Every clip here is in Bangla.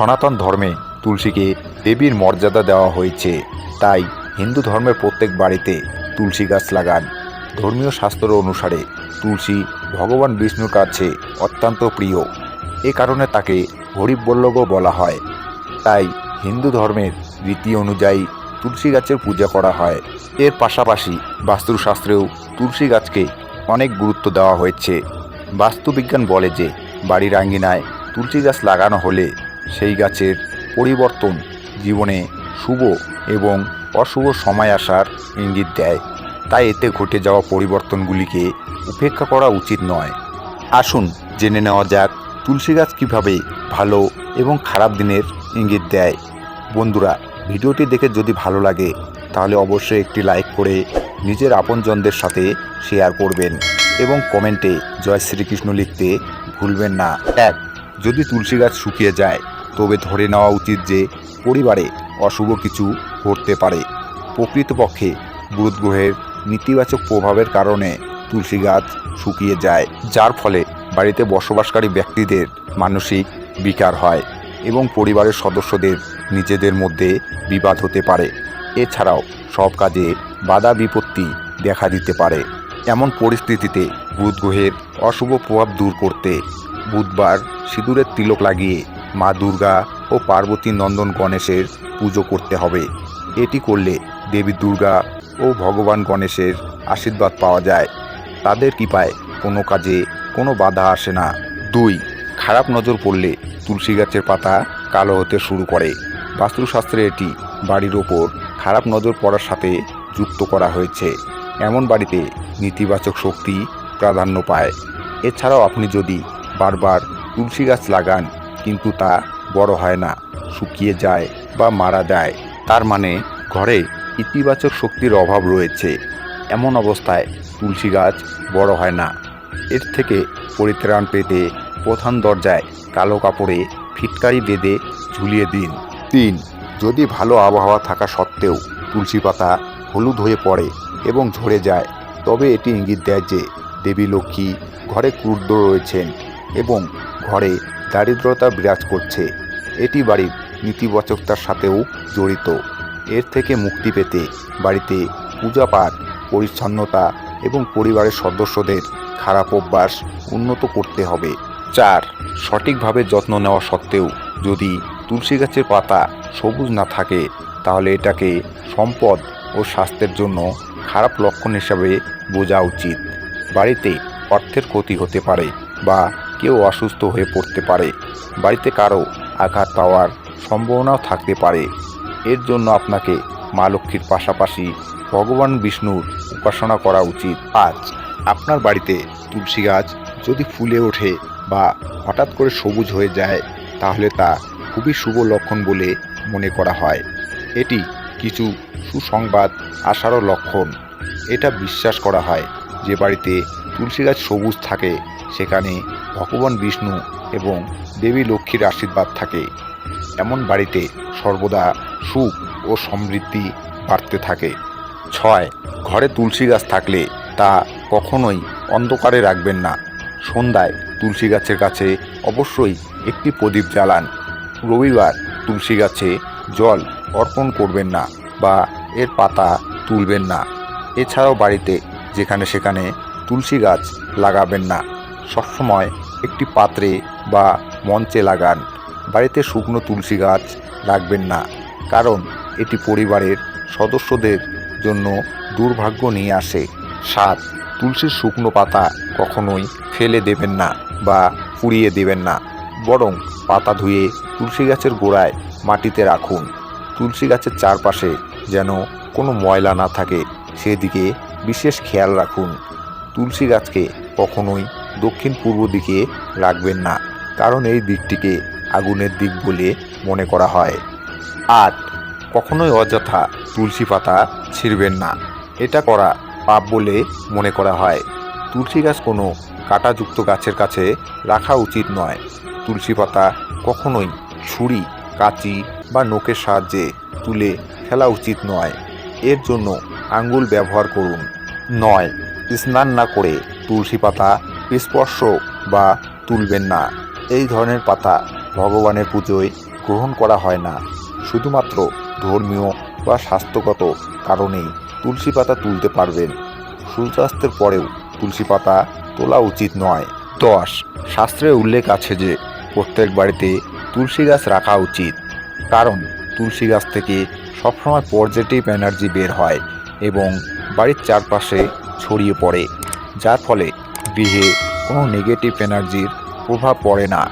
সনাতন ধর্মে তুলসীকে দেবীর মর্যাদা দেওয়া হয়েছে। তাই হিন্দু ধর্মের প্রত্যেক বাড়িতে তুলসী গাছ লাগান। ধর্মীয় শাস্ত্র অনুসারে তুলসী ভগবান বিষ্ণুর কাছে অত্যন্ত প্রিয়। এ কারণে তাকে হরিবল্লভও বলা হয়। তাই হিন্দু ধর্মের রীতি অনুযায়ী তুলসী গাছের পূজা করা হয়। এর পাশাপাশি বাস্তুশাস্ত্রেও তুলসী গাছকে অনেক গুরুত্ব দেওয়া হয়েছে। বাস্তুবিজ্ঞান বলে যে, বাড়ির আঙ্গিনায় তুলসী গাছ লাগানো হলে সেই গাছের পরিবর্তন জীবনে শুভ এবং অশুভ সময় আসার ইঙ্গিত দেয়। তাই এতে ঘটে যাওয়া পরিবর্তনগুলিকে উপেক্ষা করা উচিত নয়। আসুন জেনে নেওয়া যাক তুলসী গাছ কীভাবে ভালো এবং খারাপ দিনের ইঙ্গিত দেয়। বন্ধুরা, ভিডিওটি দেখে যদি ভালো লাগে, তাহলে অবশ্যই একটি লাইক করে নিজের আপনজনদের সাথে শেয়ার করবেন এবং কমেন্টে জয় শ্রীকৃষ্ণ লিখতে ভুলবেন না। এক, যদি তুলসী গাছ শুকিয়ে যায় তবে ধরে নেওয়া উচিত যে পরিবারে অশুভ কিছু ঘটতে পারে। প্রকৃতপক্ষে বুধ গ্রহের নেতিবাচক প্রভাবের কারণে তুলসী গাছ শুকিয়ে যায়, যার ফলে বাড়িতে বসবাসকারী ব্যক্তিদের মানসিক বিকার হয় এবং পরিবারের সদস্যদের নিজেদের মধ্যে বিবাদ হতে পারে। এছাড়াও সব কাজে বাধা বিপত্তি দেখা দিতে পারে। এমন পরিস্থিতিতে বুধ গ্রহের অশুভ প্রভাব দূর করতে বুধবার সিঁদুরের তিলক লাগিয়ে মা দুর্গা ও পার্বতী নন্দন গণেশের পুজো করতে হবে। এটি করলে দেবী দুর্গা ও ভগবান গণেশের আশীর্বাদ পাওয়া যায়। তাদের কৃপায় কোনো কাজে কোনো বাধা আসে না। দুই, খারাপ নজর পড়লে তুলসী গাছের পাতা কালো হতে শুরু করে। বাস্তুশাস্ত্রে এটি বাড়ির ওপর খারাপ নজর পড়ার সাথে যুক্ত করা হয়েছে। এমন বাড়িতে নেতিবাচক শক্তি প্রাধান্য পায়। এছাড়াও আপনি যদি বারবার তুলসী গাছ লাগান কিন্তু তা বড় হয় না, শুকিয়ে যায় বা মারা যায়। তার মানে ঘরে ইতিবাচক শক্তির অভাব রয়েছে। এমন অবস্থায় তুলসী গাছ বড় হয় না। এর থেকে পরিত্রাণ পেতে প্রধান দরজায় কালো কাপড়ে ফিটকারি বেঁধে ঝুলিয়ে দিন। তিন, যদি ভালো আবহাওয়া থাকা সত্ত্বেও তুলসী পাতা হলুদ হয়ে পড়ে এবং ঝরে যায়, তবে এটি ইঙ্গিত দেয় যে দেবী লক্ষ্মী ঘরে ক্রুদ্ধ রয়েছেন এবং ঘরে দারিদ্রতা বিরাজ করছে। এটি বাড়ির নীতিবাচকতার সাথেও জড়িত। এর থেকে মুক্তি পেতে বাড়িতে পূজা পাঠ পরিচ্ছন্নতা এবং পরিবারের সদস্যদের খারাপ অভ্যাস উন্নত করতে হবে। চার, সঠিকভাবে যত্ন নেওয়া সত্ত্বেও যদি তুলসী গাছের পাতা সবুজ না থাকে, তাহলে এটাকে সম্পদ ও স্বাস্থ্যের জন্য খারাপ লক্ষণ হিসাবে বোঝা উচিত। বাড়িতে অর্থের ক্ষতি হতে পারে বা কেউ অসুস্থ হয়ে পড়তে পারে। বাড়িতে কারও আঘাত পাওয়ার সম্ভাবনাও থাকতে পারে। এর জন্য আপনাকে মা লক্ষ্মীর পাশাপাশি ভগবান বিষ্ণুর উপাসনা করা উচিত। আজ আপনার বাড়িতে তুলসী গাছ যদি ফুলে ওঠে বা হঠাৎ করে সবুজ হয়ে যায়, তাহলে তা খুবই শুভ লক্ষণ বলে মনে করা হয়। এটি কিছু সুসংবাদ আসারও লক্ষণ। এটা বিশ্বাস করা হয় যে বাড়িতে তুলসী গাছ সবুজ থাকে, সেখানে ভগবান বিষ্ণু এবং দেবী লক্ষ্মীর আশীর্বাদ থাকে। এমন বাড়িতে সর্বদা সুখ ও সমৃদ্ধি বাড়তে থাকে। ছয়, ঘরে তুলসী গাছ থাকলে তা কখনোই অন্ধকারে রাখবেন না। সন্ধ্যায় তুলসী গাছের কাছে অবশ্যই একটি প্রদীপ জ্বালান। রবিবার তুলসী গাছে জল অর্পণ করবেন না বা এর পাতা তুলবেন না। এছাড়াও বাড়িতে যেখানে সেখানে তুলসী গাছ লাগাবেন না। সবসময় একটি পাত্রে বা মঞ্চে লাগান। বাড়িতে শুকনো তুলসী গাছ রাখবেন না, কারণ এটি পরিবারের সদস্যদের জন্য দুর্ভাগ্য নিয়ে আসে। সাত তুলসীর শুকনো পাতা কখনোই ফেলে দেবেন না বা পুড়িয়ে দেবেন না, বরং পাতা ধুয়ে তুলসী গাছের গোড়ায় মাটিতে রাখুন। তুলসী গাছের চারপাশে যেন কোনো ময়লা না থাকে, সেদিকে বিশেষ খেয়াল রাখুন। তুলসী গাছকে কখনোই দক্ষিণ পূর্ব দিকে রাখবেন না, কারণ এই দিকটিকে আগুনের দিক বলে মনে করা হয়। আট কখনোই অযথা তুলসী পাতা ছিঁড়বেন না, এটা করা পাপ বলে মনে করা হয়। তুলসী গাছ কোনো কাঁটাযুক্ত গাছের কাছে রাখা উচিত নয়। তুলসী পাতা কখনোই ছুরি, কাঁচি বা নোকের সাহায্যে তুলে ফেলা উচিত নয়। এর জন্য আঙ্গুল ব্যবহার করুন। নয়, স্নান না করে তুলসী পাতা স্পর্শ বা তুলবেন না। এই ধরনের পাতা ভগবানের পুজোয় গ্রহণ করা হয় না। শুধুমাত্র ধর্মীয় বা স্বাস্থ্যগত কারণেই তুলসী পাতা তুলতে পারবেন। সূর্যাস্তের পরেও তুলসী পাতা তোলা উচিত নয়। দশ, শাস্ত্রে উল্লেখ আছে যে প্রত্যেক বাড়িতে তুলসী গাছ রাখা উচিত। কারণ তুলসী গাছ থেকে সবসময় পজিটিভ এনার্জি বের হয় এবং বাড়ির চারপাশে ছড়িয়ে পড়ে। যার ফলে গৃহে কোনো নেগেটিভ এনার্জির প্রভাব পড়ে না।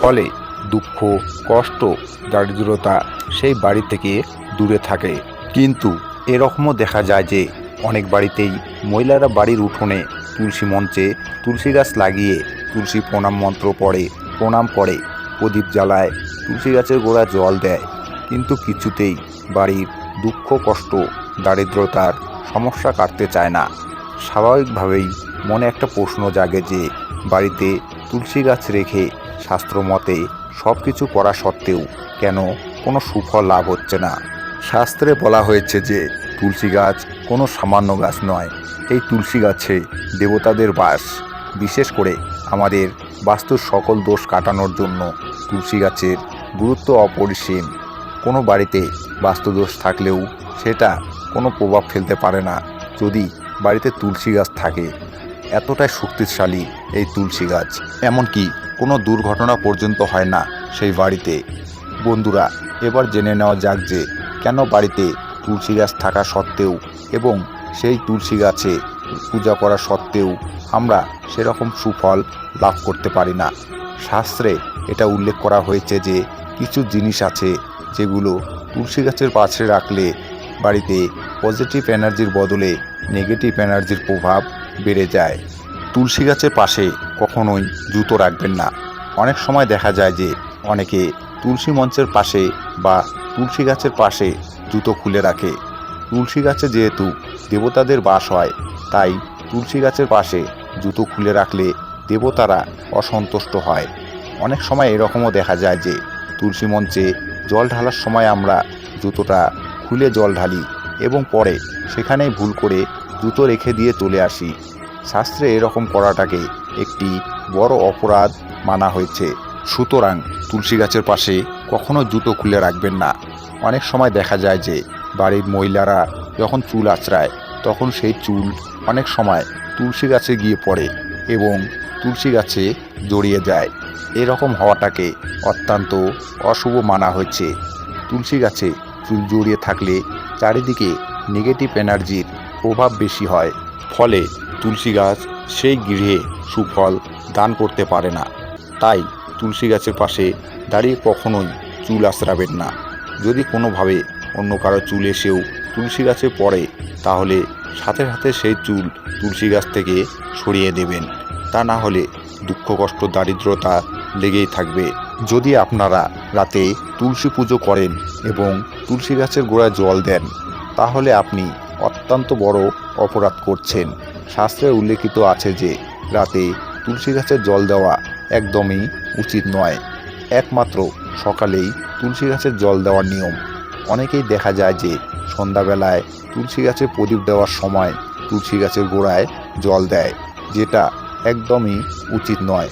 ফলে দুঃখ, কষ্ট, দারিদ্রতা সেই বাড়ি থেকে দূরে থাকে। কিন্তু এরকমও দেখা যায় যে অনেক বাড়িতেই মহিলারা বাড়ির উঠোনে তুলসী মঞ্চে তুলসী গাছ লাগিয়ে তুলসী প্রণাম মন্ত্র পড়ে, প্রণাম করে, প্রদীপ জ্বালায়, তুলসী গাছের গোড়া জল দেয়। কিন্তু কিছুতেই বাড়ির দুঃখ, কষ্ট, দারিদ্রতার সমস্যা কাটতে চায় না। স্বাভাবিকভাবেই মনে একটা প্রশ্ন জাগে যে, বাড়িতে তুলসী গাছ রেখে শাস্ত্র মতে সব কিছু করা সত্ত্বেও কেন কোনো সুফল লাভ হচ্ছে না? শাস্ত্রে বলা হয়েছে যে, তুলসী গাছ কোনো সামান্য গাছ নয়, এই তুলসী গাছে দেবতাদের বাস। বিশেষ করে আমাদের বাস্তুর সকল দোষ কাটানোর জন্য তুলসী গাছের গুরুত্ব অপরিসীম। কোনো বাড়িতে বাস্তুদোষ থাকলেও সেটা কোনো প্রভাব ফেলতে পারে না। যদি বাড়িতে তুলসী গাছ থাকে এতটাই শক্তিশালী এই তুলসী গাছ। এমনকি কোনো দুর্ঘটনা পর্যন্ত হয় না সেই বাড়িতে। বন্ধুরা, এবার জেনে নেওয়া যাক যে কেন বাড়িতে তুলসী গাছ থাকা সত্ত্বেও এবং সেই তুলসী গাছে পূজা করা সত্ত্বেও আমরা সেরকম সুফল লাভ করতে পারি না। শাস্ত্রে এটা উল্লেখ করা হয়েছে যে কিছু জিনিস আছে যেগুলো তুলসী গাছের পাশে রাখলে বাড়িতে পজিটিভ এনার্জির বদলে নেগেটিভ এনার্জির প্রভাব বেড়ে যায়। তুলসী গাছের পাশে কখনোই জুতো রাখবেন না। অনেক সময় দেখা যায় যে অনেকে তুলসী মঞ্চের পাশে বা তুলসী গাছের পাশে জুতো খুলে রাখে। তুলসী গাছে যেহেতু দেবতাদের বাস হয়, তাই তুলসী গাছের পাশে জুতো খুলে রাখলে দেবতারা অসন্তুষ্ট হয়। অনেক সময় এরকমও দেখা যায় যে তুলসী মঞ্চে জল ঢালার সময় আমরা জুতোটা খুলে জল ঢালি এবং পরে সেখানেই ভুল করে জুতো রেখে দিয়ে চলে আসি। শাস্ত্রে এরকম করাটাকে একটি বড় অপরাধ মানা হয়েছে। সুতরাং তুলসী গাছের পাশে কখনো জুতো খুলে রাখবেন না। অনেক সময় দেখা যায় যে বাড়ির মহিলারা যখন চুল আঁচড়ায়, তখন সেই চুল অনেক সময় তুলসী গাছে গিয়ে পড়ে এবং তুলসী গাছে জড়িয়ে যায়। এরকম হওয়াটাকে অত্যন্ত অশুভ মানা হয়েছে। তুলসী গাছে চুল জড়িয়ে থাকলে চারিদিকে নেগেটিভ এনার্জির প্রভাব বেশি হয়, ফলে তুলসী গাছ সেই গৃহে সুফল দান করতে পারে না। তাই তুলসী গাছের পাশে দাঁড়িয়ে কখনোই চুল আশ্রাবেন না। যদি কোনোভাবে অন্য কারও চুল এসেও তুলসী গাছে পড়ে, তাহলে সাথে সাথে সেই চুল তুলসী গাছ থেকে সরিয়ে দেবেন। তা না হলে দুঃখ, কষ্ট, দারিদ্রতা লেগেই থাকবে। যদি আপনারা রাতে তুলসী পুজো করেন এবং তুলসী গাছের গোড়ায় জল দেন, তাহলে আপনি অত্যন্ত বড় অপরাধ করছেন। শাস্ত্রে উল্লেখিত আছে যে, রাতে তুলসী গাছের জল দেওয়া একদমই উচিত নয়। একমাত্র সকালেই তুলসী গাছের জল দেওয়ার নিয়ম। অনেকেই দেখা যায় যে, সন্ধ্যাবেলায় তুলসী গাছে প্রদীপ দেওয়ার সময় তুলসী গাছের গোড়ায় জল দেয়, যেটা একদমই উচিত নয়।